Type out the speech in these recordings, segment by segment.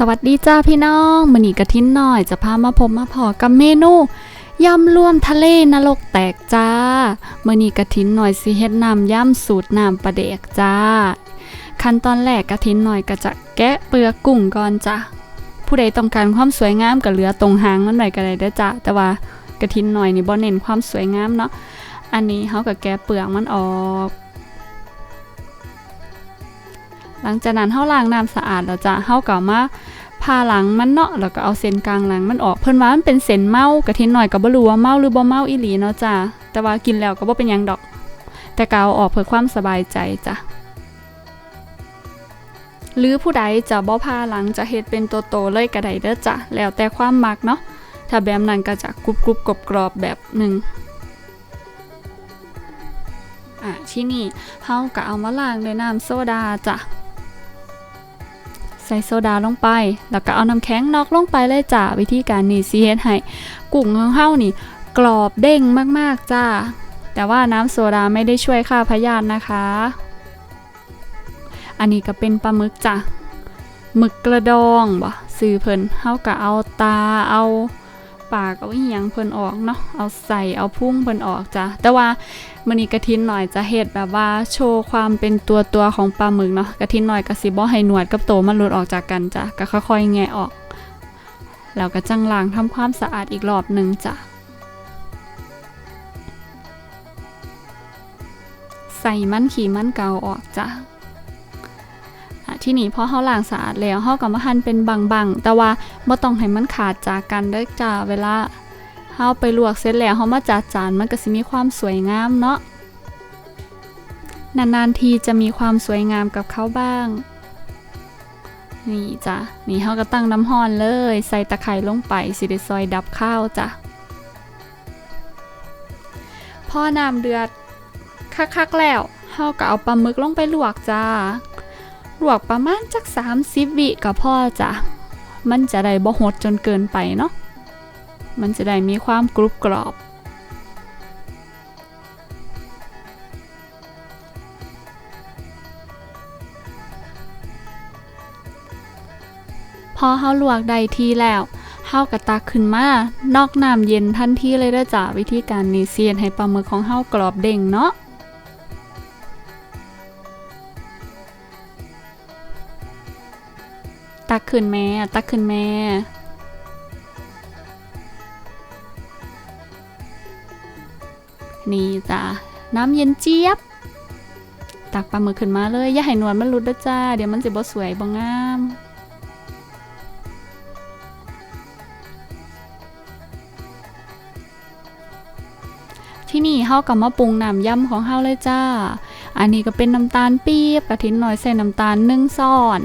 สวัสดีจ้าพี่น้องมือนีกระทิ้นหน่อยจะพามาพบมาพอกับเมนูยำรวมทะเลนรกแตกจ้ามือนีกระทิ้นหน่อยสิเฮ็ดน้ำยำสูตรน้ำปลาเดกจ้า ขั้นตอนแรกกระทิ้นหน่อยก็จะแกะเปลือกกุ้งก่อนจ้าผู้ใดต้องการความสวยงามก็เหลือตรงหางมันหน่อยก็ได้เด้อจ้าแต่ว่ากระทิ้นหน่อยนี่บ่เน้นความสวยงามเนาะอันนี้เฮาก็แกะเปลือกมันออก หลังจากนั้นเฮาล้างน้ำสะอาดแล้วจ้ะเฮาก็มาผ่าหลังมันเนาะแล้วก็เอาเส้นกลางหลังมันออกเพิ่นว่ามันเป็นเส้นเมากะทิหน่อยก็บ่รู้ว่าเมาหรือบ่เมาอีหลีเนาะจ้ะแต่ว่ากินแล้วก็บ่เป็นหยังดอก แต่ก็เอาออกเพื่อความสบายใจจ้ะหรือผู้ใดจะบ่ผ่าหลังจะเฮ็ดเป็นตัวโตเลยก็ได้เด้อจ้ะแล้วแต่ความมักเนาะถ้าแบบนั้นก็จะกรุบกรุบกรอบกรอบแบบหนึ่งอะที่นี่เฮาก็เอามาล้างด้วยน้ำโซดาจ้ะ ใส่โซดาลงไป แล้วก็เอาน้ำแข็งนอกลงไปเลยจ้าวิธีการนี่ซีเฮ็ดให้กุ้งของเฮานี่ กรอบเด้งมากๆจ้า แต่ว่าน้ำโซดาไม่ได้ช่วยฆ่าพยาธินะคะ อันนี้ก็เป็นปลาหมึกจ้ะหมึกกระดองบ่ซื้อเพิ่นเฮาก็เอาตาเอา ปากเอาอีหยังเพิ่นออกเนาะเอาใส่เอาพุ่งเพิ่นออกจ้ะแต่ว่ามื้อนี้กระทินหน่อยจะเฮ็ดแบบว่าโชว์ความเป็นตัวตัวของปลาหมึกเนาะกระทินหน่อยก็สิบ่ให้หนวดกับโตมันหลุดออกจากกันจ้ะก็ค่อยๆแงะออกแล้วก็จังล้างทำความสะอาดอีกรอบหนึ่งจ้ะใส่มันขี่มันเกาออกจ้ะ ที่นี่พอเฮาล้างสะอาดแล้วเฮาก็มาหั่นเป็นบางๆแต่ว่าบ่ต้องให้มันขาดจากกันเด้อจ้ะเวลาเฮาไปลวกเสร็จแล้วเฮามาจัดจานมันก็สิมีความสวยงามเนาะนานๆทีจะมีความสวยงามกับเขาบ้าง นี่จ้ะนี่เฮาก็ตั้งน้ำห้อนเลย ใส่ตะไคร้ลงไปสิได้ซอยดับข้าวจ้ะพอน้ำเดือดคักๆแล้วเฮาก็เอาปลาหมึกลงไปลวกจ้า ลวกประมาณจัก30วิก็พอจ้ะ มันจะได้บ่หดจนเกินไปเนาะ มันจะได้มีความกรุบกรอบพอเฮาลวกได้ทีแล้วเฮากระตักขึ้นมานอกน้ำเย็นทันทีเลยเด้อจ้ะวิธีการนี้เซียนให้ปลาหมึกของเฮากรอบเด้งเนาะ ตักขึ้นแม่ ตักขึ้นแม่ นี่จ้ะน้ำเย็นเจี๊ยบ ตักปลาหมึกขึ้นมาเลย อย่าให้หนวดมันหลุดนะจ้า เดี๋ยวมันจะบ่สวยบ่งามที่นี่เฮากับมาปรุงน้ำยำของเฮาเลยจ้า อันนี้ก็เป็นน้ำตาลปี๊บกระถินหน่อยใส่น้ำตาลหนึ่งซ่อน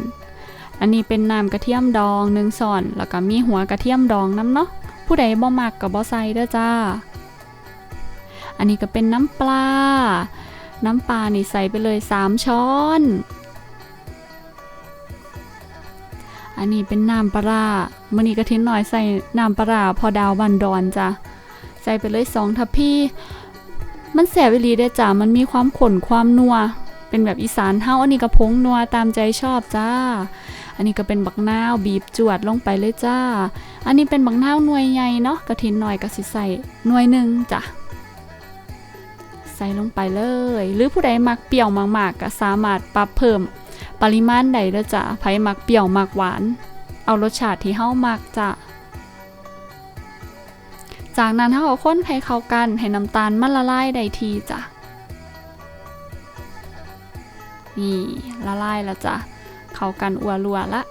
อันนี้เป็นน้ำกระเทียมดองหนึ่งซ่อน แล้วก็มีหัวกระเทียมดองน้ำเนาะ ผู้ใดบ่มักก็บ่ใส่เด้อจ้า อันนี้ก็เป็นน้ำปลา น้ำปลานี่ใส่ไปเลย 3 ช้อน อันนี้เป็นน้ำปลามื่อนี้กระทินหน่อยใส่น้ำปลาพอดาวบันดอนจ้ะ ใส่ไปเลยสองทัพพี่ มันแสบวิลีได้อจ้ะ มันมีความขนความนัว เป็นแบบอีสานเฮาอันนี้ก็พงนัวตามใจชอบจ้า อันนี้ก็เป็นบักนาวบีบจวดลงไปเลยจ้า อันนี้เป็นบักนาวหน่วยใหญ่เนาะกระทินหน่อยก็สิใส่หน่วยหนึ่งจ้ะใส่ลงไปเลย หรือผู้ใดมักเปรี้ยวมากๆก็สามารถปรับเพิ่ม ปริมาณใดเด้อจ้ะไผมักเปรี้ยวมักหวาน เอารสชาติที่เฮามักจ้ะจากนั้นเฮาก็คนให้เข้ากันให้น้ำตาลมันละลายได้ทีจ้ะนี่ละลายแล้วจ้ะ เข้ากันอัวรัวละ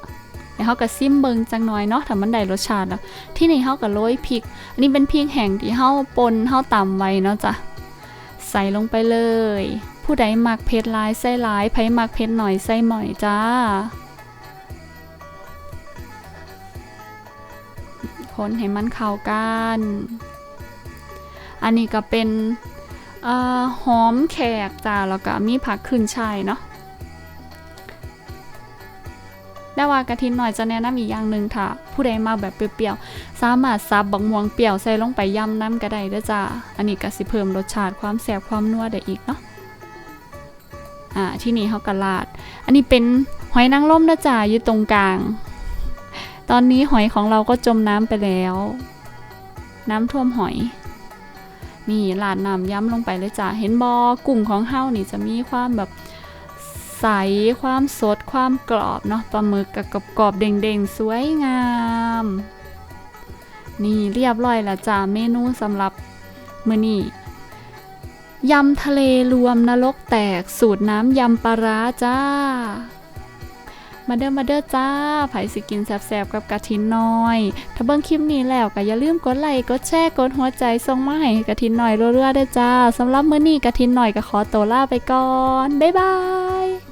แล้วเฮาก็ซิมเบิงจังน่อยเนาะถ้ามันได้รสชาติแล้ว ที่นี่เฮาก็โรยพริก อันนี้เป็นพริกแห้งที่เฮาปนเฮาตำไว้เนาะจ้ะใส่ลงไปเลย ผู้ใดมักเผ็ดหลายใส่หลายไผมักเผ็ดหน่อยใส่หน่อยจ้าคนให้มันเข้ากัน อันนี้ก็เป็นอหอมแขกจ้าแล้วก็มีผักขึ้นช่ายเนาะ ได้ว่ากะทินหน่อยจะแนะนำอีกอย่างหนึ่งค่ะ ผู้ใดมาแบบเปรี้ยวๆ สามารถซับบักม่วงเปรี้ยวใส่ลงไปยำน้ำก็ได้เด้อจ้า อันนี้ก็สิเพิ่มรสชาติความแซ่บความนัวได้อีกเนาะอ่าที่นี่เขากระลาด อันนี้เป็นหอยนางรมนะจ้าอยู่ตรงกลาง ตอนนี้หอยของเราก็จมน้ำไปแล้ว น้ำท่วมหอยนี่ลาดน้ำย้ำลงไปเลยจ้ะ เห็นบอกุ่งของเฮานี่จะมีความแบบ ใส ความสด ความกรอบเนาะปลาหมึกกับกรอบเด้งๆ สวยงาม นี่เรียบร้อยแล้วจ้าเมนูสำหรับมื้อนี้ยำทะเลรวมนรกแตกสูตรน้ำยำปลาร้าจ้า มาเด้อมาเด้อจ้า ไผสิกินแซบๆกับกะทินน้อย ถ้าเบิ่งคลิปนี้แล้วก็อย่าลืมกดไลค์ กดแชร์ กดหัวใจส่งมาให้กะทินหน่อยเรื่อยๆด้อจ้า สำหรับมื้อนี้กะทินหน่อยก็ขอตัวลาไปก่อน บ๊ายบาย